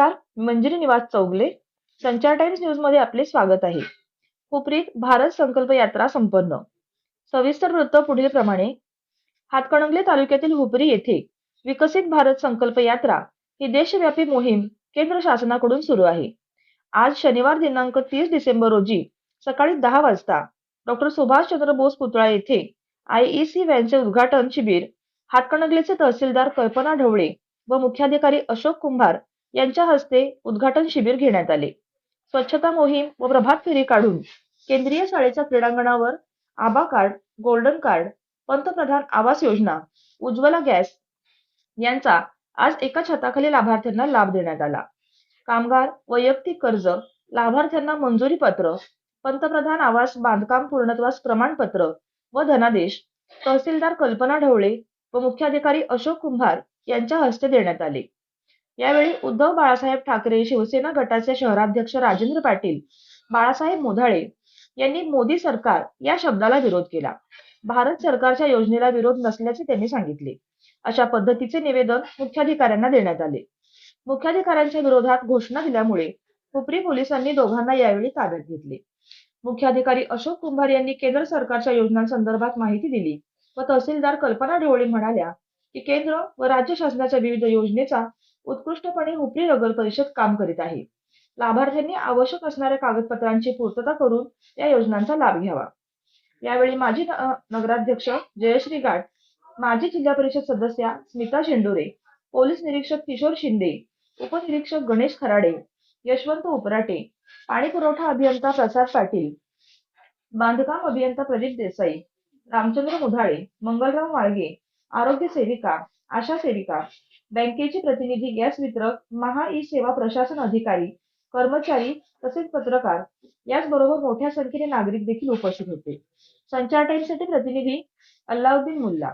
नमस्कार मंजिरी निवास चौगले. संचार टाइम्स न्यूजमध्ये आपले स्वागत आहे. हुपरीत भारत संकल्प यात्रा संपन्न. सविस्तर वृत्त पुढील प्रमाणे. हातकणंगले तालुक्यातील हुपरी येथे विकसित भारत संकल्प यात्रा ही देशव्यापी मोहीम केंद्र शासनाकडून सुरू आहे. आज शनिवार दिनांक तीस डिसेंबर रोजी सकाळी दहा वाजता डॉक्टर सुभाषचंद्र बोस पुतळा येथे आयईसी व्हॅनचे उद्घाटन शिबिर हातकणंगलेचे तहसीलदार कल्पना ढवळे व मुख्याधिकारी अशोक कुंभार यांच्या हस्ते उद्घाटन शिबिर घेण्यात आले. स्वच्छता मोहीम व प्रभात फेरी काढून केंद्रीय शाळेच्या क्रीडांगणावर आबा कार्ड गोल्डन कार्ड पंतप्रधान आवास योजना उज्ज्वला गॅस यांचा आज एका छताखाली लाभार्थ्यांना लाभ देण्यात आला. कामगार वैयक्तिक कर्ज लाभार्थ्यांना मंजुरी पत्र पंतप्रधान आवास बांधकाम पूर्णत्वास प्रमाणपत्र व धनादेश तहसीलदार कल्पना ढवळे व मुख्याधिकारी अशोक कुंभार यांच्या हस्ते देण्यात आले. यावेळी उद्धव बाळासाहेब ठाकरे शिवसेना गटाचे शहराध्यक्ष राजेंद्र पाटील बाळासाहेब मोधाळे यांनी मोदी सरकार या शब्दाला विरोध केला. भारत सरकारच्या योजनेला विरोध नसल्याचे त्यांनी सांगितले. अशा पद्धतीचे निवेदन मुख्याधिकाऱ्यांना देण्यात आले. मुख्याधिकाऱ्यांच्या विरोधात घोषणा दिल्यामुळे हुपरी पोलिसांनी दोघांना यावेळी ताब्यात घेतले. मुख्याधिकारी अशोक कुंभार यांनी केंद्र सरकारच्या योजनांसंदर्भात माहिती दिली व तहसीलदार कल्पना ढवळे म्हणाल्या की केंद्र व राज्य शासनाच्या विविध योजनेचा उत्कृष्टपणे हुपरी नगर परिषद काम करीत आहे. लाभार्थ्यांनी आवश्यक असणाऱ्या कागदपत्रांची पूर्तता करून या योजनांचा लाभ घ्यावा. यावेळी माजी नगराध्यक्ष जयश्री गाठ माजी जिल्हा परिषद सदस्या स्मिता शेंडोरे पोलीस निरीक्षक किशोर शिंदे उपनिरीक्षक गणेश खराडे यशवंत उपराटे पाणी पुरवठा अभियंता प्रसाद पाटील बांधकाम अभियंता प्रदीप देसाई रामचंद्र मुधाळे मंगलराव माळगे आरोग्य सेविका आशा सेविका बँकेचे प्रतिनिधी गॅस वितरक महा ई सेवा प्रशासन अधिकारी कर्मचारी तसेच पत्रकार. याचबरोबर मोठ्या संख्येने नागरिक देखील उपस्थित होते. संचार टाइम्ससाठी प्रतिनिधी अल्लाउद्दीन मुल्ला.